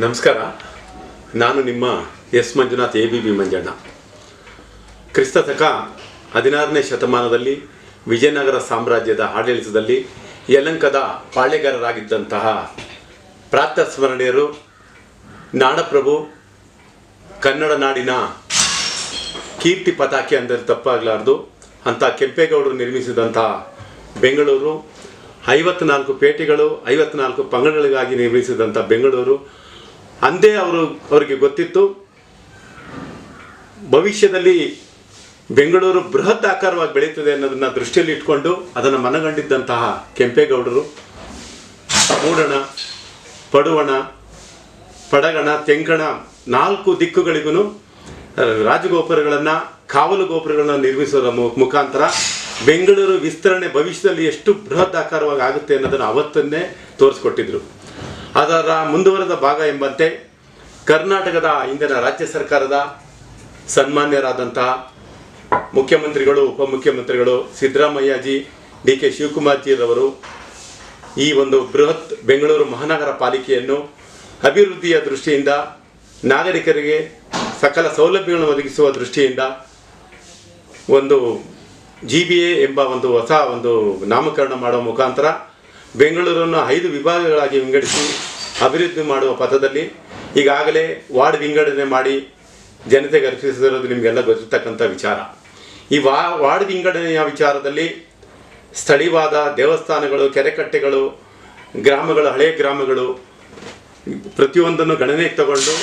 ನಮಸ್ಕಾರ. ನಾನು ನಿಮ್ಮ S Manjunath, A B B Manjanna. ಕ್ರಿಸ್ತ ಶಕ ಹದಿನಾರನೇ ಶತಮಾನದಲ್ಲಿ ವಿಜಯನಗರ ಸಾಮ್ರಾಜ್ಯದ ಆಡಳಿತದಲ್ಲಿ ಯಲಂಕದ ಪಾಳೆಗಾರರಾಗಿದ್ದಂತಹ ಪ್ರಾತಸ್ಮರಣೀಯರು ನಾಡಪ್ರಭು ಕನ್ನಡ ನಾಡಿನ ಕೀರ್ತಿ ಪತಾಕೆ ಅಂದರೆ ತಪ್ಪಾಗಲಾರ್ದು. ಅಂತ ಕೆಂಪೇಗೌಡರು ನಿರ್ಮಿಸಿದಂತಹ ಬೆಂಗಳೂರು, ಐವತ್ನಾಲ್ಕು ಪೇಟೆಗಳು, ಐವತ್ನಾಲ್ಕು ಪಂಗಡಗಳಿಗಾಗಿ ನಿರ್ಮಿಸಿದಂಥ ಬೆಂಗಳೂರು ಅಂದೇ ಅವರು ಅವರಿಗೆ ಗೊತ್ತಿತ್ತು. ಭವಿಷ್ಯದಲ್ಲಿ ಬೆಂಗಳೂರು ಬೃಹತ್ ಆಕಾರವಾಗಿ ಬೆಳೀತದೆ ಅನ್ನೋದನ್ನ ದೃಷ್ಟಿಯಲ್ಲಿ ಇಟ್ಕೊಂಡು ಅದನ್ನು ಮನಗಂಡಿದ್ದಂತಹ ಕೆಂಪೇಗೌಡರು, ಮೂಡಣ, ಪಡುವಣ, ಪಡಗಣ, ತೆಂಕಣ ನಾಲ್ಕು ದಿಕ್ಕುಗಳಿಗೂ ರಾಜಗೋಪುರಗಳನ್ನು, ಕಾವಲು ಗೋಪುರಗಳನ್ನು ನಿರ್ಮಿಸುವ ಮು- ಮುಖಾಂತರ ಬೆಂಗಳೂರು ವಿಸ್ತರಣೆ ಭವಿಷ್ಯದಲ್ಲಿ ಎಷ್ಟು ಬೃಹತ್ ಆಕಾರವಾಗಿ ಆಗುತ್ತೆ ಅನ್ನೋದನ್ನು ಅವತ್ತನ್ನೇ ತೋರಿಸ್ಕೊಟ್ಟಿದ್ರು. ಅದರ ಮುಂದುವರೆದ ಭಾಗ ಎಂಬಂತೆ ಕರ್ನಾಟಕದ ಇಂದಿನ ರಾಜ್ಯ ಸರ್ಕಾರದ ಸನ್ಮಾನ್ಯರಾದಂತಹ ಮುಖ್ಯಮಂತ್ರಿಗಳು, ಉಪಮುಖ್ಯಮಂತ್ರಿಗಳು ಸಿದ್ದರಾಮಯ್ಯಜಿ ಡಿ ಕೆ ಶಿವಕುಮಾರ್ಜಿರವರು ಈ ಒಂದು ಬೃಹತ್ ಬೆಂಗಳೂರು ಮಹಾನಗರ ಪಾಲಿಕೆಯನ್ನು ಅಭಿವೃದ್ಧಿಯ ದೃಷ್ಟಿಯಿಂದ, ನಾಗರಿಕರಿಗೆ ಸಕಲ ಸೌಲಭ್ಯಗಳನ್ನು ಒದಗಿಸುವ ದೃಷ್ಟಿಯಿಂದ ಒಂದು ಜಿ ಬಿ ಎ ಎಂಬ ಒಂದು ಹೊಸ ಒಂದು ನಾಮಕರಣ ಮಾಡುವ ಮುಖಾಂತರ ಬೆಂಗಳೂರನ್ನು ಐದು ವಿಭಾಗಗಳಾಗಿ ವಿಂಗಡಿಸಿ ಅಭಿವೃದ್ಧಿ ಮಾಡುವ ಪಥದಲ್ಲಿ ಈಗಾಗಲೇ ವಾರ್ಡ್ ವಿಂಗಡಣೆ ಮಾಡಿ ಜನತೆಗೆ ಅರ್ಪಿಸಿರೋದು ನಿಮಗೆಲ್ಲ ಗೊತ್ತಿರ್ತಕ್ಕಂಥ ವಿಚಾರ. ಈ ವಾ, ವಾರ್ಡ್ ವಿಂಗಡಣೆಯ ವಿಚಾರದಲ್ಲಿ ಸ್ಥಳೀಯವಾದ ದೇವಸ್ಥಾನಗಳು, ಕೆರೆಕಟ್ಟೆಗಳು, ಗ್ರಾಮಗಳು ಹಳೆಯ ಗ್ರಾಮಗಳು ಪ್ರತಿಯೊಂದನ್ನು ಗಣನೆಗೆ ತಗೊಂಡು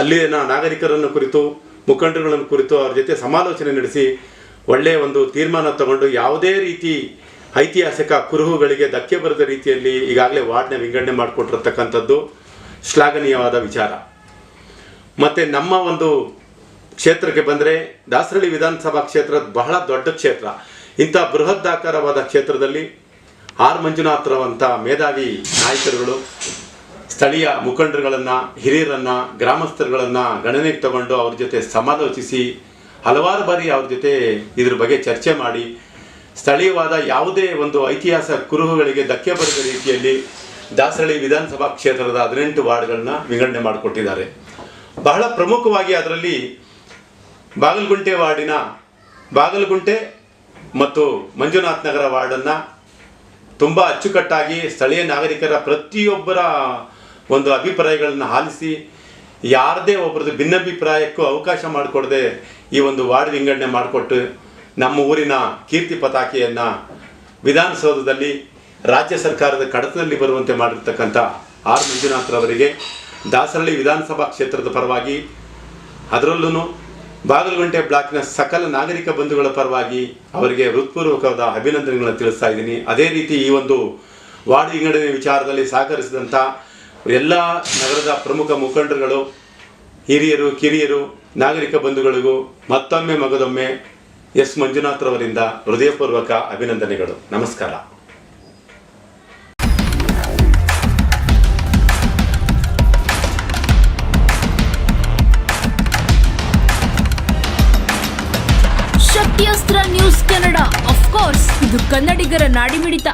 ಅಲ್ಲಿನ ನಾಗರಿಕರನ್ನು ಕುರಿತು, ಮುಖಂಡರುಗಳನ್ನು ಕುರಿತು ಅವ್ರ ಜೊತೆ ಸಮಾಲೋಚನೆ ನಡೆಸಿ ಒಳ್ಳೆಯ ಒಂದು ತೀರ್ಮಾನ ತಗೊಂಡು ಯಾವುದೇ ರೀತಿ ಐತಿಹಾಸಿಕ ಕುರುಹುಗಳಿಗೆ ಧಕ್ಕೆ ಬರದ ರೀತಿಯಲ್ಲಿ ಈಗಾಗಲೇ ವಾರ್ಡ್ನ ವಿಂಗಡಣೆ ಮಾಡಿಕೊಟ್ಟಿರ್ತಕ್ಕಂಥದ್ದು ಶ್ಲಾಘನೀಯವಾದ ವಿಚಾರ. ಮತ್ತು ನಮ್ಮ ಒಂದು ಕ್ಷೇತ್ರಕ್ಕೆ ಬಂದರೆ ದಾಸರಳ್ಳಿ ವಿಧಾನಸಭಾ ಕ್ಷೇತ್ರ ಬಹಳ ದೊಡ್ಡ ಕ್ಷೇತ್ರ. ಇಂಥ ಬೃಹದ್ದಾಕಾರವಾದ ಕ್ಷೇತ್ರದಲ್ಲಿ ಆರ್ ಮಂಜುನಾಥ್ರವಂಥ ಮೇಧಾವಿ ನಾಯಕರುಗಳು, ಸ್ಥಳೀಯ ಮುಖಂಡರುಗಳನ್ನು, ಹಿರಿಯರನ್ನು, ಗ್ರಾಮಸ್ಥರುಗಳನ್ನು ಗಣನೆಗೆ ತಗೊಂಡು ಅವ್ರ ಜೊತೆ ಸಮಾಲೋಚಿಸಿ ಹಲವಾರು ಬಾರಿ ಅವ್ರ ಜೊತೆ ಇದ್ರ ಬಗ್ಗೆ ಚರ್ಚೆ ಮಾಡಿ ಸ್ಥಳೀಯವಾದ ಯಾವುದೇ ಒಂದು ಐತಿಹಾಸ ಕುರುಹುಗಳಿಗೆ ಧಕ್ಕೆ ಬರದ ರೀತಿಯಲ್ಲಿ ದಾಸರಳ್ಳಿ ವಿಧಾನಸಭಾ ಕ್ಷೇತ್ರದ ಹದಿನೆಂಟು ವಾರ್ಡ್ಗಳನ್ನ ವಿಂಗಡಣೆ ಮಾಡಿಕೊಟ್ಟಿದ್ದಾರೆ. ಬಹಳ ಪ್ರಮುಖವಾಗಿ ಅದರಲ್ಲಿ ಬಾಗಲಗುಂಟೆ ವಾರ್ಡಿನ ಬಾಗಲಗುಂಟೆ ಮತ್ತು ಮಂಜುನಾಥ್ ನಗರ ವಾರ್ಡನ್ನು ತುಂಬ ಅಚ್ಚುಕಟ್ಟಾಗಿ ಸ್ಥಳೀಯ ನಾಗರಿಕರ ಪ್ರತಿಯೊಬ್ಬರ ಒಂದು ಅಭಿಪ್ರಾಯಗಳನ್ನು ಆಲಿಸಿ ಯಾರದೇ ಒಬ್ಬರದ್ದು ಭಿನ್ನಾಭಿಪ್ರಾಯಕ್ಕೂ ಅವಕಾಶ ಮಾಡಿಕೊಡದೆ ಈ ಒಂದು ವಾರ್ಡ್ ವಿಂಗಡಣೆ ಮಾಡಿಕೊಟ್ಟು ನಮ್ಮ ಊರಿನ ಕೀರ್ತಿ ಪತಾಕೆಯನ್ನು ವಿಧಾನಸೌಧದಲ್ಲಿ ರಾಜ್ಯ ಸರ್ಕಾರದ ಕಡತದಲ್ಲಿ ಬರುವಂತೆ ಮಾಡಿರ್ತಕ್ಕಂಥ ಆರ್ ಮಂಜುನಾಥ್ರವರಿಗೆ ದಾಸರಳ್ಳಿ ವಿಧಾನಸಭಾ ಕ್ಷೇತ್ರದ ಪರವಾಗಿ ಅದರಲ್ಲೂ ಬಾಗಲಗುಂಟೆ ಬ್ಲಾಕ್ನ ಸಕಲ ನಾಗರಿಕ ಬಂಧುಗಳ ಪರವಾಗಿ ಅವರಿಗೆ ಹೃತ್ಪೂರ್ವಕವಾದ ಅಭಿನಂದನೆಗಳನ್ನು ತಿಳಿಸ್ತಾ ಇದ್ದೀನಿ. ಅದೇ ರೀತಿ ಈ ಒಂದು ವಾರ್ಡ್ ವಿಂಗಡಣೆ ವಿಚಾರದಲ್ಲಿ ಸಹಕರಿಸಿದಂಥ ಎಲ್ಲ ನಗರದ ಪ್ರಮುಖ ಮುಖಂಡರುಗಳು, ಹಿರಿಯರು, ಕಿರಿಯರು, ನಾಗರಿಕ ಬಂಧುಗಳಿಗೂ ಮತ್ತೊಮ್ಮೆ ಮಗದೊಮ್ಮೆ ಎಸ್ ಮಂಜುನಾಥ್ರವರಿಂದ ಹೃದಯಪೂರ್ವಕ ಅಭಿನಂದನೆಗಳು. ನಮಸ್ಕಾರ. ಶಕ್ತಿಯಸ್ತ್ರ ನ್ಯೂಸ್ ಕನ್ನಡ. ಕೋರ್ಸ್ ಇದು ಕನ್ನಡಿಗರ ನಾಡಿಮಿಡಿತ.